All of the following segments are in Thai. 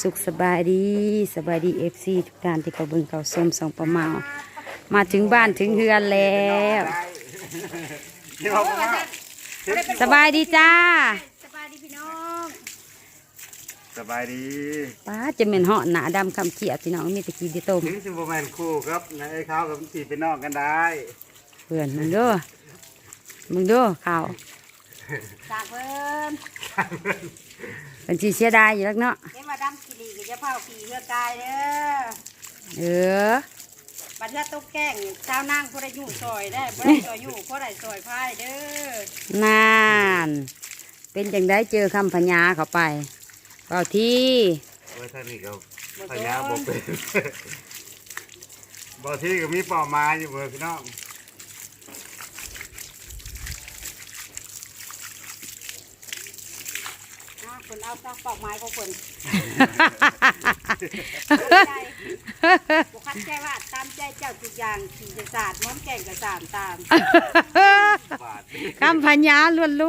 สุขสบายดีสบายดีเอฟซีทุกท่านที่เขาเบิ่งเขาส้มสองประมามาถึงบ้านถึงเฮือนแล้วที่เขาบอกว่าสบายดีจ้าสบายดีพี่น้องสบายดีป้าจะเป็นเหาะหนาดำคำเขียดพี่น้องมีแตะกี้ที่ต้มถึงซูเปอร์แมนคู่ครับนายเขากับตีเป็นนอกกันได้ เพื่อนมึงเด้อมึงเด้อข่าว จากเพิ่นเป็นสีเสียดายอยู่แล้วเนาะเดี๋ยวมาดำกิรีกับจะเผาผีเพื่อกายเด้อเออบัดเทื่อตุ๊กแกงเจ้านั่งผู้ใดอยู่ซอยได้ผู้ใดซอยอยู่ผู้ใดซอยพายเด้อนาน เป็นจังได้เจอคำพญาเข้าไปเปล่าที่เว้ยท่านนี่เขาพญาบอกเป็นบอกที่ก็มีเป่าไม้อยู่เบอร์พี่น้อง อะ คนเอาซอกปอกไม้ของคนใจบุคัดใจว่าตามใจเจ้าทุกอย่างขี่จะสาดม้อนแก่งกระสานตามบาทคำพญาล้วนแล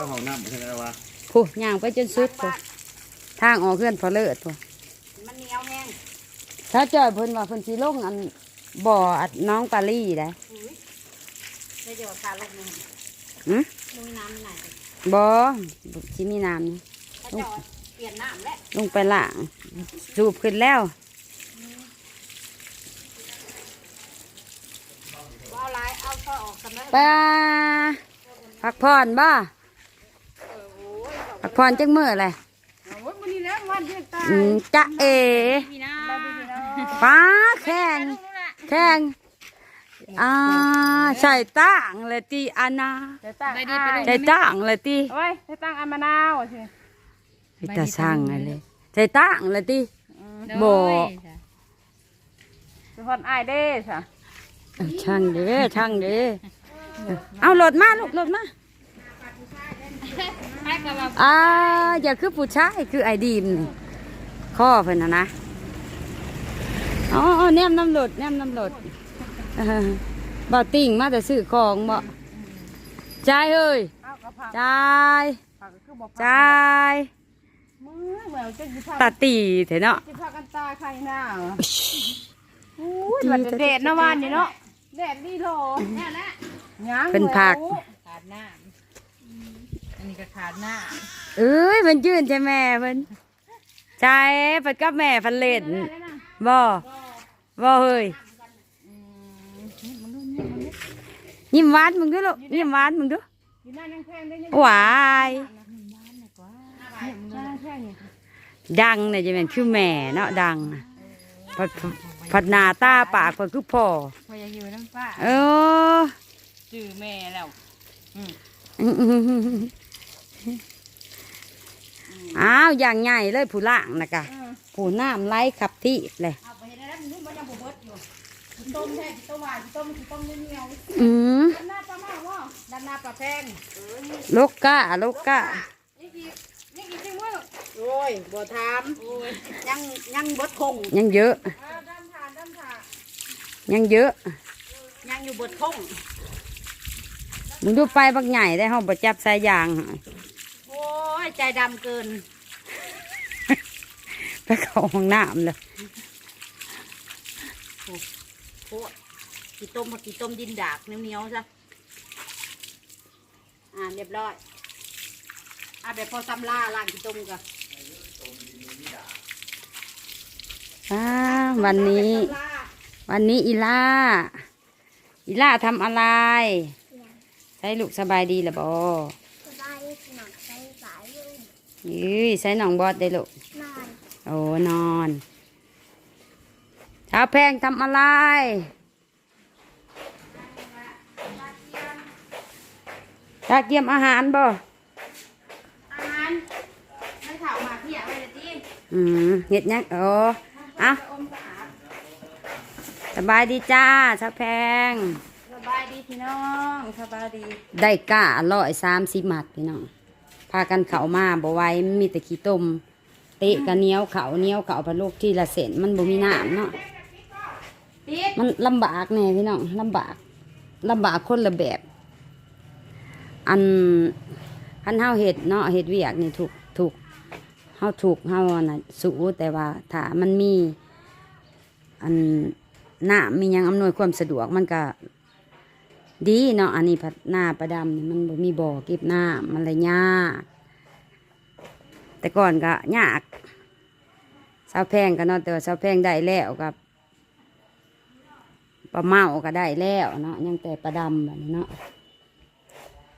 ้วของน้ำเป็นไงวะๆผู้ย่างไปจนสุดผู้ทางออกเพื่อนพอเลิศผู้มันเหนียวแห้งถ้าจอยเพิ่นว่าเพิ่นสิลงอัน บ่ออัดน้องปาลี่ได้อุ้ยได้เดี๋ยวขาลงหนึ่งหืมลุยน้ำไหนบ่สิมีน้ำนี่ถ้าจอดเปลี่ยนน้ำแล้วลงไปล่างสูบขึ้นแล้วเอาลายเอาท่อออกกันไหมไปพักผ่อนบ่พักผ่อนจังมื้อแหละโอ้ยวันนี้แล้ววันที่ตายอืมจะเอพี่น้องพี่น้องฟ้าแข่ง แข่งอ่าใส่ตั้งเลยตีอานาจะตั้งไปดีไปใส่ตั้งเลยตีโอ้ยจะตั้งอันมะนาวสิพิตาสั่งอะไรใส่ตั้งเลยตีบ่สุพรอายเด้สะเออช่างเด้อช่างเด้อเออเอารถมาลูกรถมาอ่าอย่าคือผู้ชายคือไอดีมนี่ข้อเพิ่นนะนะ อ๋ออ๋อแนมน้ำรถแนมน้ำรถเออบ่ติ่งมาแต่ซื้อของบ่จ่ายเอ้ยเอากระเพราจ่ายผักก็คือบอกจ่ายมือเหมือนจะกินผักตาตีเถอะเนาะกินผักกันตายใครหน้าอุ้ยมันจะเด็ดนะวันนี้เนาะแดดดีโลเนี่ยแหละยังเป็นผักขาดหน้าอันนี้ก็ขาดหน้าเอ้ยมันยืนใช่แม่เพิ่นใช่เพิ่นกับแม่เพิ่นเล่นบ่ บ่เฮ้ยยิ้มหวานมึงดูลูกยิ้มหวานมึงดูอยู่หน้านั่งแข้งได้ยังหวายดังเนี่ยจะเป็นคือแม่เนาะดังนะพัดพัดนาตาปากเพิ่นคือพ่อพออยากอยู่น้ำป้าเออจื่อแม่แล้วอ้าวอย่างใหญ่เลยผู้ล่างนะกะผู้น้ำไหลขับที่เลย ต้มแท้ต้มหวานต้มต้มเหนียวอืมด้านหน้าปลาหม้อว่าด้านหน้าปลาแพงโลกกะโลกกะนี่กี่นี่กี่จริงวะโอ้ยบ่ถามยังยังบดคงยังเยอะด้านผ่านด้านผ่านยังเยอะ ยังอยู่บดคงมึงดูไปบักใหญ่ได้ห้องประจับสายยางโอ้ยใจดำเกินไปเข้าห้องน้ำเลย โคตรกี่ต้มผักกี่ต้มดินดากเหนียวๆซะอ่าเรียบร้อยอ่าแบบพอซ้ำล่าล่างกี่ต้มกันอ้าวันนี้ วันนี้อีล่า อีล่าทำอะไร ใช้ลูกสบายดีหรือบ่สบายดีหนักใจสายยุ่งยื้ยใช้หนองบอดได้ลูกนอนโอ้นอน เช้าแพงทำอะไร ตาเกียมอาหารบ่ อาหารไม่ถามมาพี่อยากไปเลยที่อืมเห็ดหยังโอ้อะอมสะอาดสบายดีจ้าเช้าแพง สบายดีพี่น้องสบายดีได้ก้าร้อยสามสิบมัดพี่น้อง พากันเขามาบ่ไหว้มีแต่ขี้ต้ม เตะกันเหนียวเขาเหนียวเขาพะลูกที่ละเส้นมันบ่มีน้ำเนาะปิด มันลำบากแน่พี่น้องลำบากลำบากคนละแบบ อันคันเฮาเฮ็ดเนาะเฮ็ดเวียกนี่ถูกถูกเฮาถูกเฮาน่ะสู้แต่ว่าถ้ามันมี อันหน้ำมียังอำนวยความสะดวกมันก็ดีเนาะอันนี้พัดหน้าประดำนี่มันมีบ่อเก็บหน้ำมันเลยยากแต่ก่อนก็ยากสาวแพงก็เนาะแต่ว่าสาวแพงได้แล้วกับ ปลาเมาก็ได้แล้วเนาะยังแต่ประดำแบบนี้เนาะ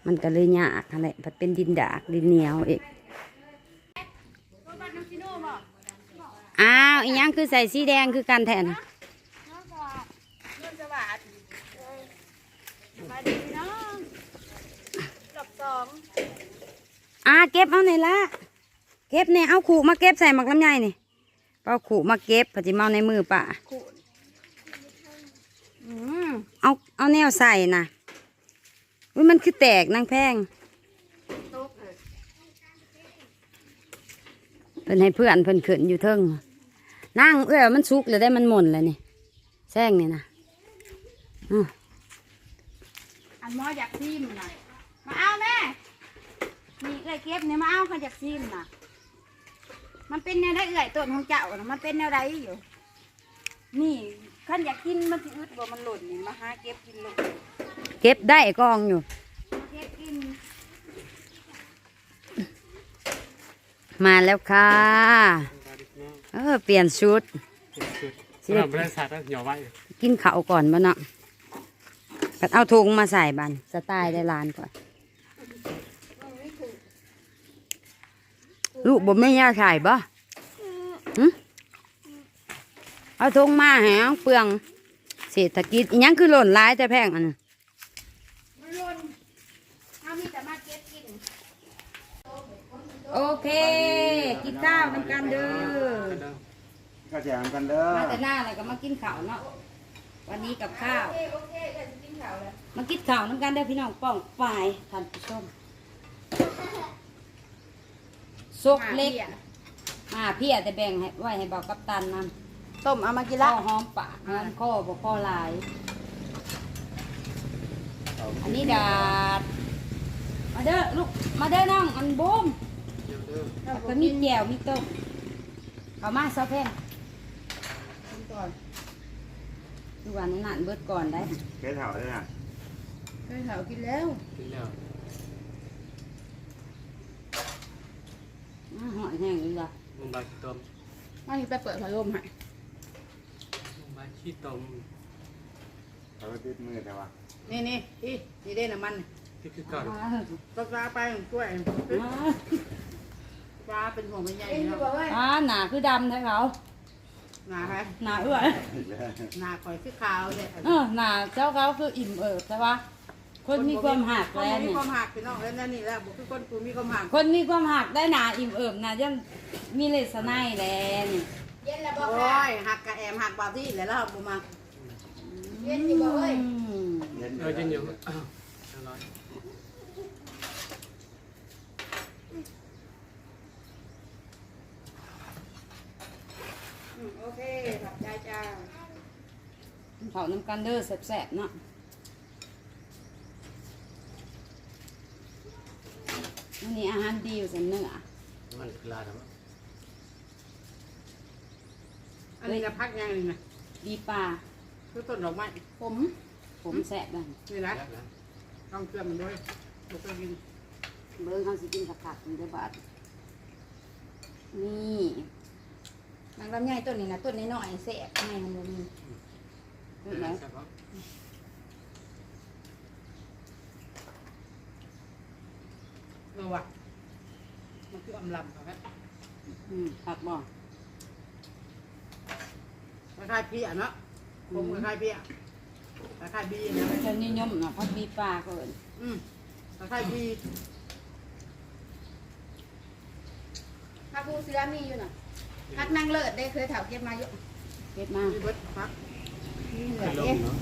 มันก็เลยยากอะไรพัดเป็นดินดากดินเหนียวอีกอ้าวอีหยังคือใส่สีแดงคือกันแทนนุ่นสวัสดิ์มาดีพี่น้องรอบสองอ่าเก็บเอาไหนละเก็บเนี่ยเอาขู่มาเก็บใส่หมักลำไยนี่เอาขู่มาเก็บปฏิมาในมือป่ะอืม เอาเอาแนวใส่นะอุ้ยมันคือแตกนางแพงเลยเพิ่นให้เพื่อนเพิ่นขึ้นอยู่เทิงนั่งเอ้ยมันสุกเลยได้มันหม่นเลยนี่แซงนี่นะอันมออยากซิมนะมาเอาแม่นี่เอ้ยเก็บเนี่ยมาเอาเขาอยากซิมนะมันเป็นแนวได้เอื่อยต้นของเจ้านะมันเป็นแนวใดอยู่ นี่ขันอยากกินมันสิอึดบ่มันหล่นนี่มาหาเก็บกินลูกเก็บได้กองอยู่ เก็บกิน มาแล้วค่ะเออเปลี่ยนชุด สำหรับบริษัทก็หย่อไว้กินข้าวก่อนบ่เนาะกัดเอาถุงมาใส่บันสไตล์ได้ลานก่อนลูกบ่ไม่ยาใส่บ่หึ เอาถุงมาแหงเปลืองเศรษฐกิจอิหยังคือหล่นร้ายแต่แพงอันนั้นมันหล่นเอามีแต่มาเก็บกินโอเค กินข้าวน้ำกันเด้อก็แจมกันเด้อมาแต่หน้าอะไรก็มากินข้าวเนาะวันนี้กับข้าวโอเคโอเคเดี๋ยวจะกินข้าวแล้วมากินข้าวน้ำกันเด้อพี่น้องป้องฝ่ายท่านผู้ชมซุกเล็กมาเพี่อาจจะแบ่งให้ไว้ให้เบากับตันนำ ต้มเอามากินข้ละอหอมปากงานข้อบ่ข้อหลาย อันนี้ดาด มาเด้อลูก มาเด้อน้องอันบูมแล้วก็มีแก้วมีต้มเขามาซอแพงกินก่อนดูวันนั้นนเบิดก่อนได้เกสเถาด้วยนะเคยเผากินแล้ว กินแล้วอ่าหอยแห้งอีกละมุมบาขี้ต้มมาที่ไปเปิดพัดลมให้ มุมบาขี้ต้มเขาไปติดมือแต่ว่านี่นี่พี่นี่เด่นน้ำมันที่คือก่อนก็ปลาไปกล้วยปลาเป็นหัวมันใหญ่เนาะอ่าหนาคือดำแท้เขาหนาไหมหนาเอื้อยอีกแล้วหนาคอยคือขาวเนี่ยเออหนาเจ้าเขาคืออิ่มเอิบใช่ปะคนมีความหักคนแล้วมีเนี่ยความหักพี่น้องแล้วนั่นนี่แหละบุคือคนกูมีความหักคนมีความหักได้หนาอิ่มเอิบนะยังมีเลสไนแลนี่ เย็นแล้วบอกโอ้ยหักกะแอมหักบาที่แล้วเราบุมาเย็นอยู่บ่เอ้ยอืมเย็นเออจริงอยู่อ้าวอร่อยโอเคขอบใจจ้าเผาน้ำกันเด้อแสบๆเนาะวันนี้อาหารดีอยู่สันเนื้อมันคือลาดมั้ง อันนี้จะพักยังนี่นะดีปลาคือต้นดอกไม้ผม ผมแสบบ้างนี่นะต้องเกลือมันด้วยบุกไปกินเบิ้งเขาสิกินผักผักมันจะบาดนี่นางลำไยต้นนี้นะต้นนี้น้อยๆแสบไงมันบ่มีต้นไหนใช่ปะเออว่ะมันคืออำลำครับอืมผักบ่ คล้ายๆพี่อะเนาะผมคล้ายๆพี่อะคล้ายๆบีนะเจ้านิยมนะพักบีปลาเกินอืมคล้ายๆบีพักบูเสือมีอยู่น่ะพักนางเลิศได้เคยเถาเก็บมาอยู่เก็บมาบีเบิดพักคือลมเนาะ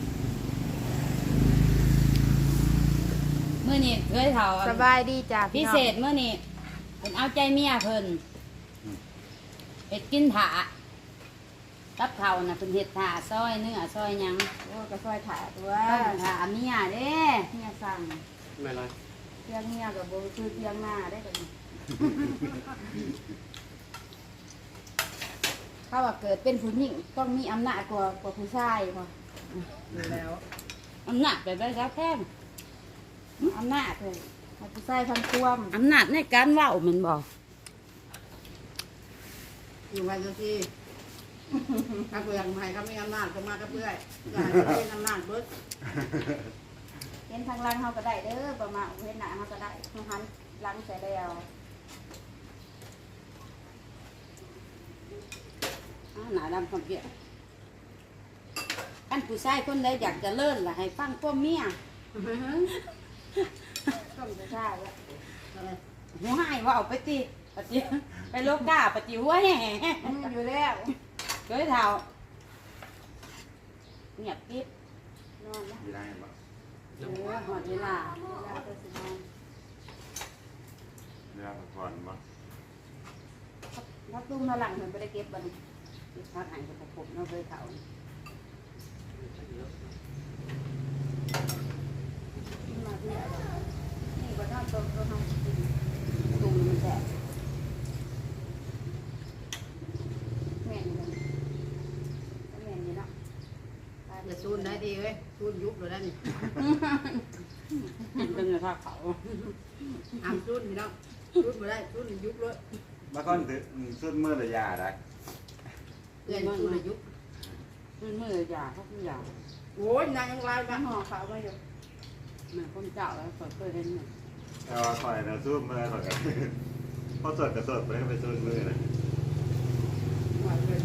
เมื่อนี้เคยเถาอันสบายดีจ้าพิเศษเมื่อนี้เป็นเอาใจเมียเพิ่นเห็ดกินถา กับเขาวน่ะเป็นเห็ดถาซอยเนื้อซอยหยังโอ้ก็ซอยถ่าตัวต้องถาเมียเด้เมียสั่งไม่ร้อยเที่ยงเมียกับโบคือเที่ยงหน้าได้กันเขาว่าเกิดเป็นผู้หญิงต้องมีอำนาจกว่ากว่าผู้ชายพออยู่แล้วอำนาจไปได้ครับแท้งอำนาจเลยให้ผู้ชายพันควมอำนาจในการเว้าแมันบอกอยู่ไว้ก็ที่ กระเบื้องใหม่ก็มีอำนาจก็มากระเบื้อยอยากให้เป็นอำนาจเบิดเห็นทางหลังเขาก็ได้เด้อประมาณเห็นหน้าเขาก็ได้ทางหันหลังใส่แล้วอ้าวหนาดำคำเกียรกันผู้ชายคนใดอยากจะเลิ่นล่ะให้ฟังพ่อเมียต้องผู้ชายแล้วหัวหายว่าเอาไปตีปฏิไปโลกาปฏิหัวแห่อืมอยู่แล้ว เฮ้ยเท่าเงียบกิ๊บนอนนะมีได้บ่เออหมดเวลาเวลาจะสินอนเรือพัก ตายอย่าซูนได้ดีเว้ยซูนยุบเลยได้นี่กินเป็นกระทะเขาห้ามซูนพี่น้องซูนไม่ได้ซูนยุบเลยบางคนถือสุดมือระยะได้เรียนซูนยุบมือมืออยาเขาคืออยาโอ้ยนางยังไล่บ้าบ้านห่อขาวมาอยู่แม่คนเจ้าแล้วสดเคยเห็นเนี่ยแต่ว่าคอยเราสู้มือคอยกันพอสดกับสดไปก็ไปสู้มือนะ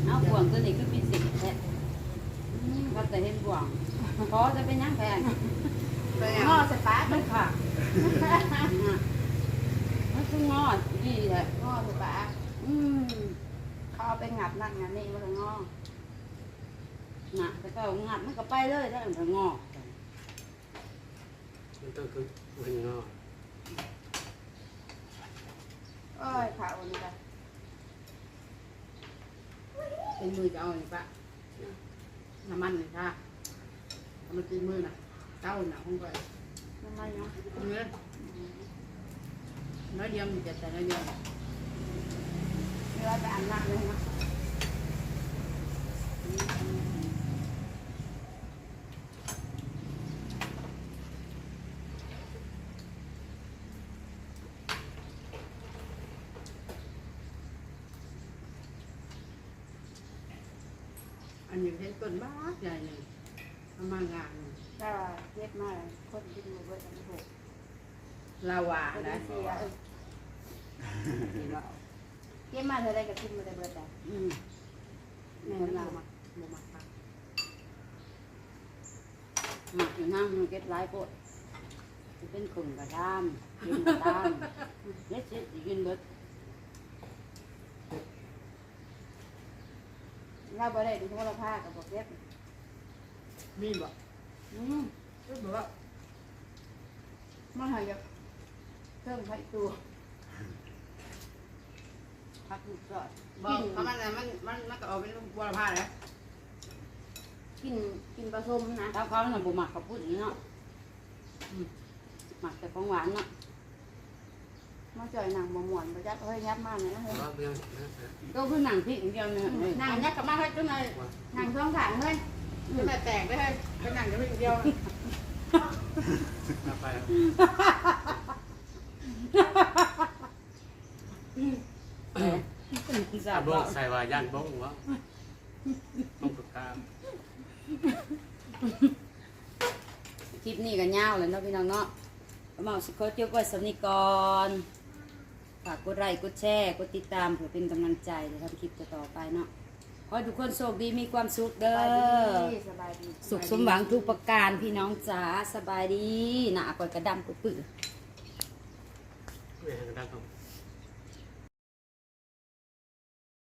เอาบ่วงตัวนี้คือพิเศษแท้ ก็จะเห็นบ่วงเพราะจะเป็นยังแพงไปห่อะอใส่ปากมันค่ะมันคืองอดีแท้ห่อใส่ปากอืมเขาเอาไปงับนั่งงานนี่มันก็งอน่ะแต่ก็งัดมันก็ไปเลยถ้ามันก็งอมันต้องคือมันงอโอ้ยขาวนี่ละเป็นมือจะเอาอย่างปะ น้ำมันเลยค่ะเอามาตีมือน่ะเก้าหนาห้องไปทำไมเนาะเนื้อน้อยเดียวมันจะแต่น้อยเดียวเนื้อไปอันนั่งเลยเนาะ อั นนี้เป็นต้นบ้าใหญ่เลยเอามางานถ้าเย็บมาคนกินหมูเบิดกันถูกลาวาคนนะเสียเออเย็บมาเท่าไรก็กินมาได้เบิดแต่อืมแม่มันเราลาวาโมมาค่ะหมักอยู่นั่งมันเก็บหลายโพดจะเป็นขุ่นกระด้ามกินกระด้ามเล็ดเล็ดกินเบิด เราบ่ได้ดูโทรภาพกับบอกเย็บมีบ่อืมก็บอกว่ามันหายากเครื่องไฟตัวพักลูกจอดบอกเพราะมันมันมันมันก็เอาเป็นบัวผ้าแล้วกินกินผสมนะ ถ้าเขาเนี่ยบุหมักกับพูดเนาะอืมหมักแต่ของหวานเนาะ มาจ่อยหนังบ่ม่วนบ่จักเฮ้ยยับมากเลยนะเฮ้ยว่าเบี้ยนะก็คือหนังพริกอย่างเดียวเนี่ยเฮ้ยหนังยักกับมาให้จุ๊หน่อยหนังท้องขางเฮ้ยจะแต่แตกได้เลยเป็นหนังจะเป็นเดียวเอาไปสาอาบบ้บ่งใส่ว่าย่านบ้งวะบ้งปากกาคลิปนี้ก็ยาวเลยเนาะพี่น้องเนาะก็มาสิโคตรยกไว้สำนีก่อนฝากกดไลค์กดแชร์กดติดตามเพื่อเป็นกำลังใจในทำคลิปต่อๆไปเนาะขอให้ทุกคนโชคดีมีความสุขเด้สบายอดีสบายดีสุขสมหวังทุกประการพี่น้องจ๋าสบายดีหน้าก่อยกระดำกุดปื้อไม่ให้กระด้าง